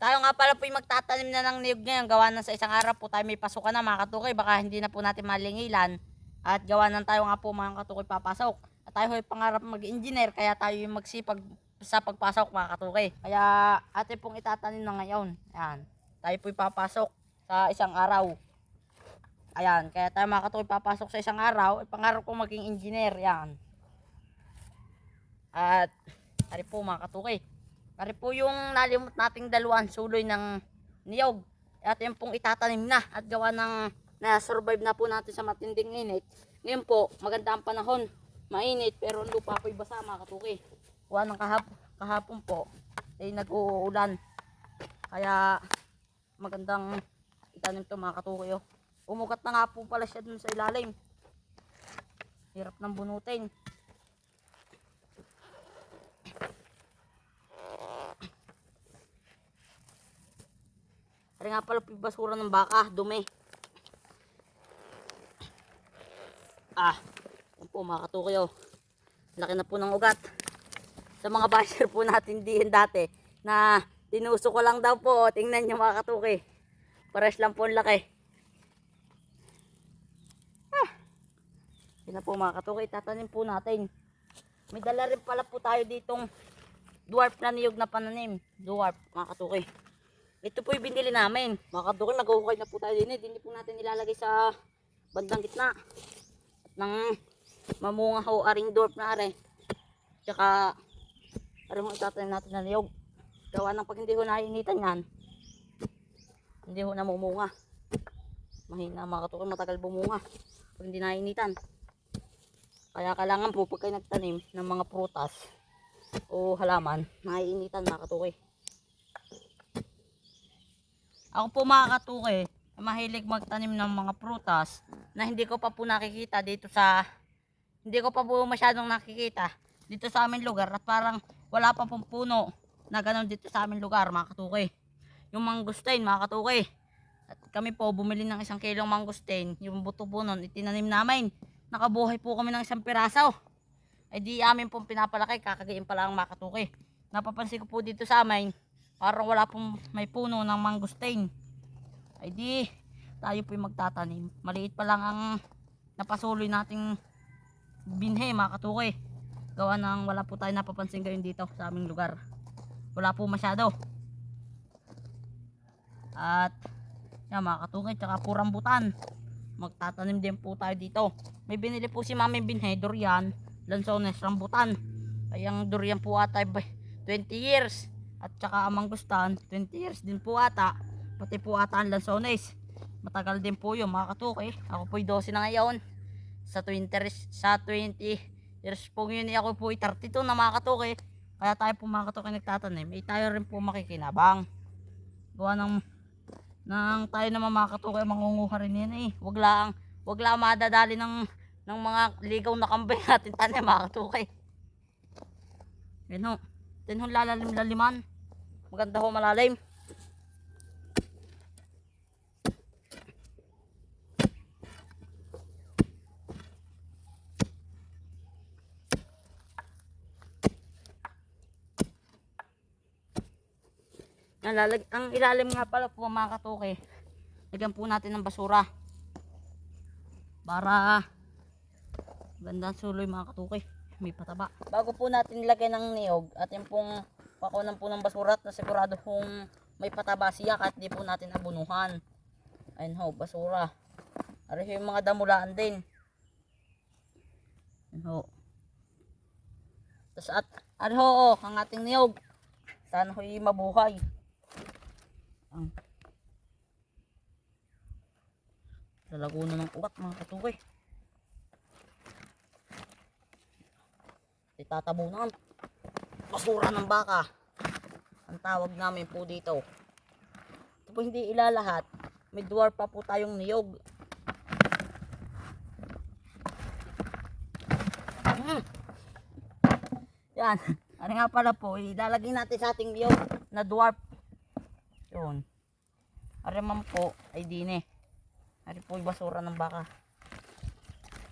Tayo nga pala po yung magtatanim na ng niyog ngayon. Gawa na sa isang araw po tayo may pasukan na mga katukoy. Baka hindi na po natin malingilan. At gawa na tayo nga po mga katukoy papasok. At tayo ay pangarap mag-engineer. Kaya tayo yung magsipag sa pagpasok mga katukoy. Kaya ate pong itatanim na ngayon. Ayan. Tayo po papasok sa isang araw. Ayan. Kaya tayo mga katukoy papasok sa isang araw. Pangarap ko maging engineer. Ayan. At ari po mga katukoy. Ari po yung nalimot nating dalawang suloy ng niyog. At yan pong itatanim na at gawa ng na-survive na po natin sa matinding init. Ngayon po, maganda ang panahon. Mainit pero ang lupa po'y basa mga katukoy. Gawa ng kahap kahapon po ay nag-uulan. Kaya magandang itanim to mga katukoy. Oh. Umugat na nga po pala siya dun sa ilalim. Hirap ng bunutin. Ari nga pala basura ng baka, dumi. Ah, yan po mga katukoy oh. Laki na po ng ugat. Sa mga basher po natin dihin dati na tinuso ko lang daw po. Tingnan nyo mga katukoy. Pares lang po ang laki. Ah, yan po mga katukoy. Tatanim po natin. May dala rin pala po tayo ditong dwarf na niyog na pananim. Dwarf mga katukoy. Ito po yung binili namin. Mga kadukol, nag-ukay na po tayo din. eh. Hindi po natin ilalagay sa bandang gitna. At nang mamunga ho aring dwarf na are. Tsaka, aring ho itatanim natin na niyog. Gawa ng pag hindi ho nainitan yan, hindi ho namumunga. Mahina mga kadukol, matagal bumunga. Pag hindi nainitan. Kaya kailangan po pag kayo nagtanim ng mga prutas o halaman, naiinitan mga katukoy. Ako po mga katukoy, mahilig magtanim ng mga prutas na hindi ko pa po nakikita dito sa hindi ko pa po masyadong nakikita dito sa aming lugar at parang wala pa pong puno na ganun dito sa aming lugar mga katukoy. Yung mangustin mga katukoy. At kami po bumili ng isang kilong mangustin, yung buto po nun itinanim namin. Nakabuhay po kami ng isang piraso. Ay di amin pong pinapalaki, kakagayin pa lang mga katukoy. Napapansin ko po dito sa amin, parang wala pong may puno ng mangustin. Ay di, tayo po yung magtatanim. Maliit pa lang ang napasuloy nating binhe mga katukoy. Gawa ng wala po tayo napapansin ngayon dito sa aming lugar. Wala po masyado. At yan mga katukoy, tsaka po rambutan. Magtatanim din po tayo dito. May binili po si Mami Binhe, durian, lansones, rambutan. Ay ang durian po ata ay 20 years. At tsaka ang mangustan, 20 years din po ata. Pati po ata ang lansones. Matagal din po yun mga katukoy. Ako po'y 12 na ngayon. Sa 20, res- sa 20 years po yun, eh, ako po'y 32 na mga katukoy. Kaya tayo po mga katukoy nagtatanim. Eh tayo rin po makikinabang. Gawa ng nang tayo naman mga katukoy mangunguha rin yan eh. Wag lang, wag lang madadali ng ng mga ligaw na kambay natin tanim mga katukoy. Yan ho. Yan ho lalalim-laliman. Maganda ho malalim. Lalag, ang ilalim nga pala po mga katukoy. Lagyan po natin ng basura. Para gandang suloy mga katukoy. May pataba. Bago po natin ilagay ng niyog at yung pong pakunan po ng basura at na sigurado kung may pataba siya kahit di po natin abunuhan. Ayun ho, basura. Ari yung mga damulaan din. Ayun ho. Tapos at, ari ho, oh, ang ating niyog. Sana ho'y mabuhay. Ang lalago na ng ugat mga katukoy. Itatabunan. Basura ng baka. Ang tawag namin po dito. Ito po hindi ilalahat. May dwarf pa po tayong niyog. Mm. Yan. Ano nga pala po, ilalagay natin sa ating niyog na dwarf. Yun. Ariman po ay dine. Ari po basura ng baka.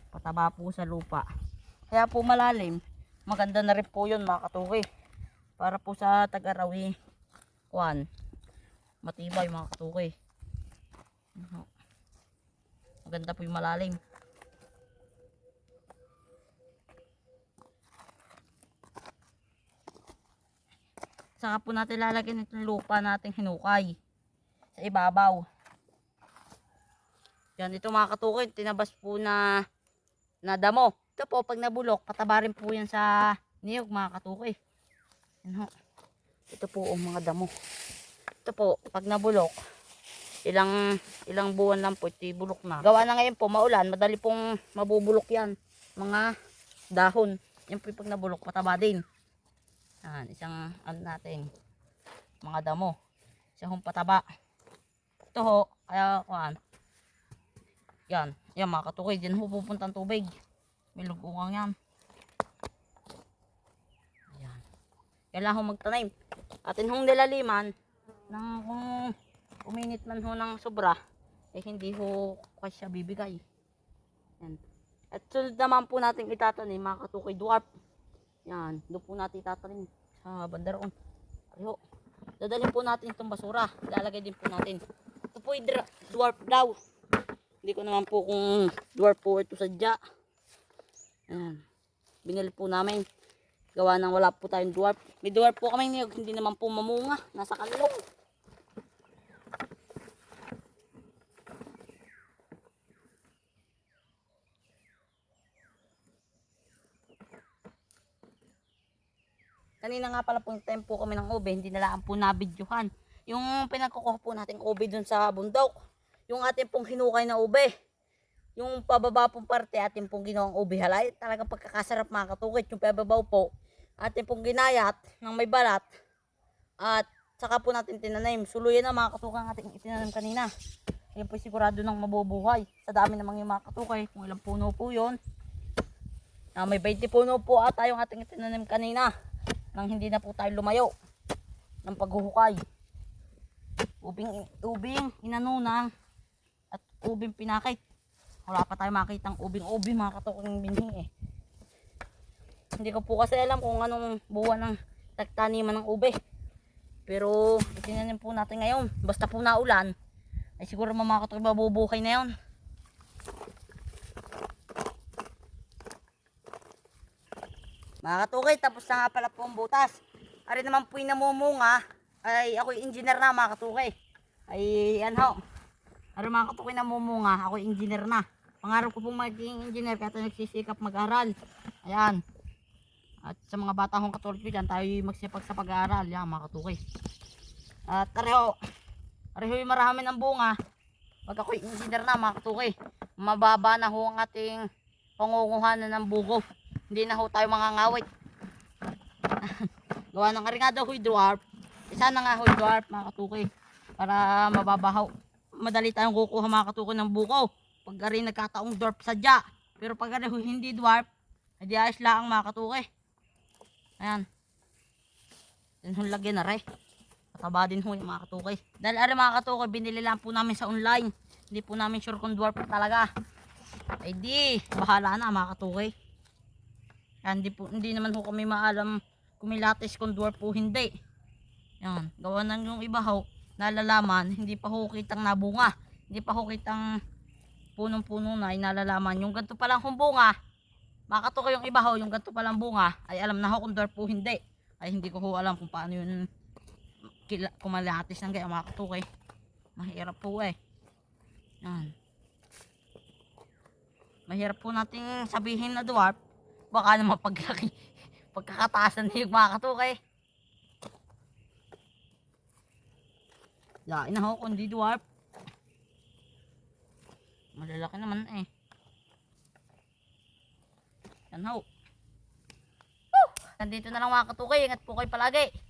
Pataba po sa lupa. Kaya po malalim. Maganda na rin po yun mga katukoy. Para po sa Tagarawi. Kuan. Matibay mga katukoy. Ano. Maganda po yung malalim. Saka po natin lalagyan itong lupa nating hinukay sa ibabaw. Yan, ito mga katukoy, tinabas po na na damo. Ito po, pag nabulok, patabarin po yan sa niyog mga katukoy. Yan. Ito po ang mga damo. Ito po, pag nabulok, ilang ilang buwan lang po, ito bulok na. Gawa na ngayon po, maulan, madali pong mabubulok yan. Mga dahon. Yan po pag nabulok, pataba din. Yan, isang ano natin, mga damo. Isang pataba. Ito ho, kaya kuhan. Yan, yan mga katukoy, dyan ho pupunta ang tubig. May lugungang yan. Ayan. Kailangan ho magtanim. Atin hong nilaliman, nang kung uminit man ho ng sobra, eh hindi ho kasi siya bibigay. Yan. At sunod naman po natin itatanim, mga katukoy dwarf. Yan, doon po natin itatanim sa bandaroon. Ayo. Dadalhin po natin itong basura. Ilalagay din po natin. Ito po dwarf daw. Hindi ko naman po kung dwarf po ito sadya. Ayan. Binili po namin. Gawa nang wala po tayong dwarf. May dwarf po kami niyog. Hindi naman po mamunga. Nasa kalong. Kanina nga pala po yung tempo kami ng ube, hindi nalaan po nabidyohan. Yung pinagkukuha po nating ube dun sa bundok, yung ating pong hinukay na ube, yung pababa pong parte ating pong ginawang ube halay, talagang pagkakasarap mga katukit, yung pababaw po, ating pong ginayat ng may balat, at saka po natin tinanim. Suluyan na mga katukang ating itinanim kanina. Yan po sigurado nang mabubuhay. Sa dami namang yung mga katukay, kung ilang puno po yun. Ah, may 20 puno po ata yung ating itinanim kanina nang hindi na po tayo lumayo ng paghuhukay. Ubing, ubing, inanunang at ubing pinakit. Wala pa tayo makitang ubing-ubing mga katuking binhi eh. Hindi ko po kasi alam kung anong buwan ng tagtaniman ng ube. Pero itinanim po natin ngayon. Basta po naulan, ay siguro mga katuking mabubuhay na yon. Mga katukay, tapos na nga pala po ang butas. Ari naman po yung namumunga, ay ako yung engineer na mga katukay. Ay yan ho. Ari mga katukay namumunga, ako yung engineer na. Pangarap ko pong maging engineer kaya tayo nagsisikap mag-aral. Ayan. At sa mga bata kong katulad ko dyan, tayo magsipag sa pag-aaral. Yan mga katukay. At areho, areho yung marami ng bunga. Pag ako yung engineer na mga katukay, mababa na ho ang ating pangunguhanan ng bugo. Hindi na ho tayo mga ngawit. Gawa ng nga daw huy dwarf. Isa na nga huy dwarf mga katukoy. Para mababahaw. Madali tayong kukuha mga katukoy ng buko. Pag rin nagkataong dwarf sadya. Pero pag hindi dwarf, hindi ayos lang mga katukoy. Ayan. Yan ho lagyan na rin. Mataba din ho yung mga katukoy. Dahil ari mga katukoy, binili lang po namin sa online. Hindi po namin sure kung dwarf talaga. Ay di, bahala na mga katukoy. Yan, hindi, po, hindi naman ho kami maalam kung may lattice kung dwarf po hindi. Yan, gawa ng yung iba ho, nalalaman, hindi pa ho kitang nabunga. Hindi pa ho kitang punong-puno na, ay nalalaman. Yung ganito palang kung bunga, makatuko yung iba ho, yung ganito palang bunga, ay alam na ho kung dwarf po hindi. Ay hindi ko ho alam kung paano yun kila, kung malatis ng gaya makatukoy. Mahirap po eh. Yan. Mahirap po nating sabihin na dwarf, baka naman paglaki pagkakataasan na yung mga katukay lain na ho kundi dwarf malalaki naman eh. Yan ho. Woo! nandito na lang mga katukay. Ingat po kayo palagi